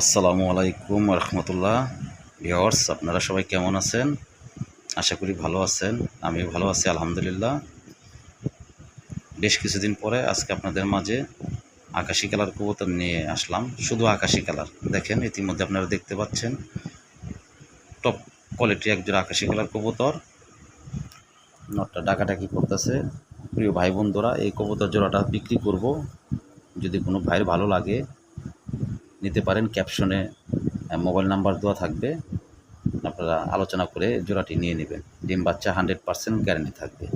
আসসালামু আলাইকুম রহমতুল্লাহ। ভিওর্স আপনারা সবাই কেমন আছেন? আশা করি ভালো আছেন, আমিও ভালো আছি, আলহামদুলিল্লাহ। বেশ কিছুদিন পরে আজকে আপনাদের মাঝে আকাশি কালার কবুতর নিয়ে আসলাম, শুধু আকাশি কালার। দেখেন, ইতিমধ্যে আপনারা দেখতে পাচ্ছেন টপ কোয়ালিটি একজোড়া আকাশি কালার কবুতর। নটটা ডাকাডাকি করতেছে। প্রিয় ভাই বন্ধুরা এই কবুতর জোড়াটা বিক্রি করব। যদি কোনো ভাইয়ের ভালো লাগে নিতে পারেন ক্যাপশনে মোবাইল নাম্বার দেওয়া থাকবে। আপনারা আলোচনা করে জোড়াটি নিয়ে নেবেন। ডিম বাচ্চা হান্ড্রেড পার্সেন্ট গ্যারান্টি থাকবে।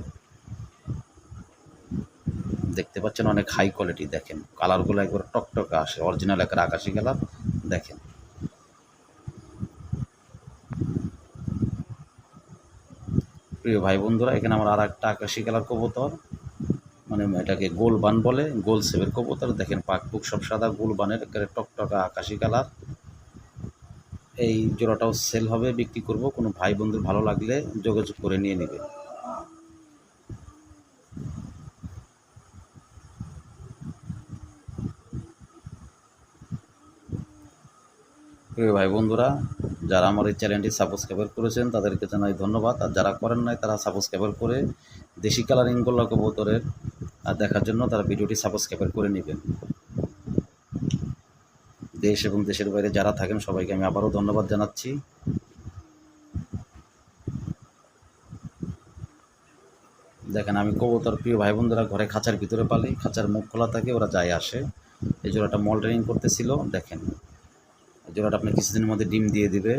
দেখতে পাচ্ছেন অনেক হাই কোয়ালিটি দেখেন। কালারগুলো একবার টকটকে আসে অরিজিনাল একটা আকাশি কালার, দেখেন। প্রিয় ভাই বন্ধুরা, এখানে আমার আর একটা আকাশি কালার কবুতর। মানে এটাকে গোল বান বলে, গোল সেভের কবুতর। দেখেন পাক পুক সব সাদা, গোল বানের একেবারে টকটকা আকাশি কালার। এই জোড়াটাও সেল হবে, বিক্রি করব। কোনো ভাই বন্ধুর ভালো লাগলে যোগাযোগ করে নিয়ে নেবে প্রিয় ভাই বন্ধুরা, যারা আমার এই চ্যানেলটি সাবস্ক্রাইবার করেছেন, তাদেরকে জানাই ধন্যবাদ। আর যারা করেন নাই, তারা সাবস্ক্রাইবার করে দেশি কালারিং গোল্লা কবুতরের দেখার জন্য তারা ভিডিওটি সাবস্ক্রাইবার করে নেবেন। দেশ এবং দেশের বাইরে যারা থাকেন সবাইকে আমি আবারও ধন্যবাদ জানাচ্ছি। দেখেন, আমি কবুতর প্রিয় ভাই বোনদেরা ঘরে খাঁচার ভিতরে পালি, খাঁচার মুখ খোলা থাকে, ওরা যায় আসে। এই জোড়াটা মল ট্রেনিং করতেছিল, দেখেন। এই জোড়াটা আপনি কিছুদিনের মধ্যে ডিম দিয়ে দিবে।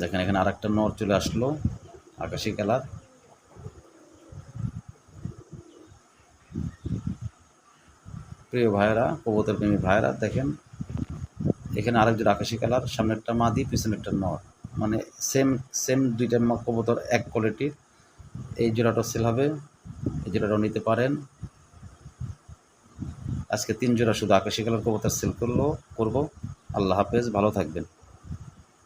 দেখেন, এখানে আর একটা নর চলে আসলো। আকাশি কালার। প্রিয় ভাইয়েরা কবুতর প্রেমী ভাইয়েরা, দেখেন, এখানে আরেকজন আকাশি কালার, সামনেরটা মাদি, পিছনেরটা নর। মানে সেম সেম দুইটা কবুতর এক কোয়ালিটির এই জোড়াটা সেল হবে, এই জোড়াটাও নিতে পারেন। আজকে তিন জোড়া শুধু আকাশি কালার কবুতর সেল করল, করব। আল্লাহ হাফেজ, ভালো থাকবেন।